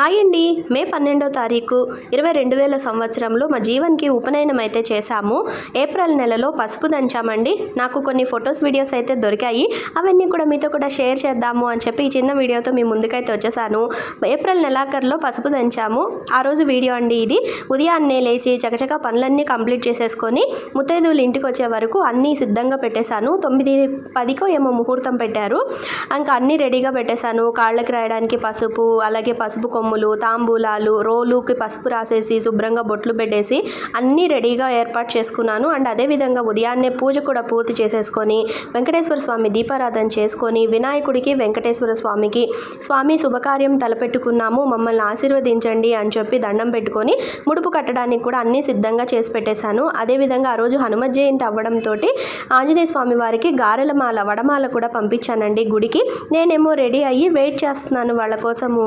Hi అండి. మే పన్నెండో తారీఖు ఇరవై రెండు వేల సంవత్సరంలో మా జీవన్కి ఉపనయనం అయితే చేశాము. ఏప్రిల్ నెలలో పసుపు దంచామండి. నాకు కొన్ని ఫొటోస్ వీడియోస్ అయితే దొరికాయి. అవన్నీ కూడా మీతో కూడా షేర్ చేద్దాము అని చెప్పి ఈ చిన్న వీడియోతో మీ ముందుకైతే వచ్చేసాను. ఏప్రిల్ నెలాఖరులో పసుపు దంచాము. ఆ రోజు వీడియో అండి ఇది. ఉదయాన్నే లేచి చకచక పనులన్నీ కంప్లీట్ చేసేసుకొని ముత్తైదువులు ఇంటికి వచ్చే వరకు అన్నీ సిద్ధంగా పెట్టేశాను. తొమ్మిది పదికో ఏమో ముహూర్తం పెట్టారు. ఇంకా అన్నీ రెడీగా పెట్టేశాను. కాళ్ళకి రాయడానికి పసుపు అలాగే పసుపు కొమ్ములు తాంబూలాలు రోలుకి పసుపు రాసేసి శుభ్రంగా బొట్లు పెట్టేసి అన్నీ రెడీగా ఏర్పాటు చేసుకున్నాను. అండ్ అదేవిధంగా ఉదయాన్నే పూజ కూడా పూర్తి చేసేసుకొని వెంకటేశ్వర స్వామి దీపారాధన చేసుకొని వినాయకుడికి వెంకటేశ్వర స్వామికి స్వామి శుభకార్యం తలపెట్టుకున్నాము మమ్మల్ని ఆశీర్వదించండి అని చెప్పి దండం పెట్టుకొని ముడుపు కట్టడానికి కూడా అన్నీ సిద్ధంగా చేసి పెట్టేశాను. అదేవిధంగా ఆ రోజు హనుమ జయంతి అవ్వడంతో ఆంజనేయ స్వామి వారికి గారెల మాల వడమాల కూడా పంపించానండి గుడికి. నేనేమో రెడీ అయ్యి వెయిట్ చేస్తున్నాను వాళ్ళ కోసము.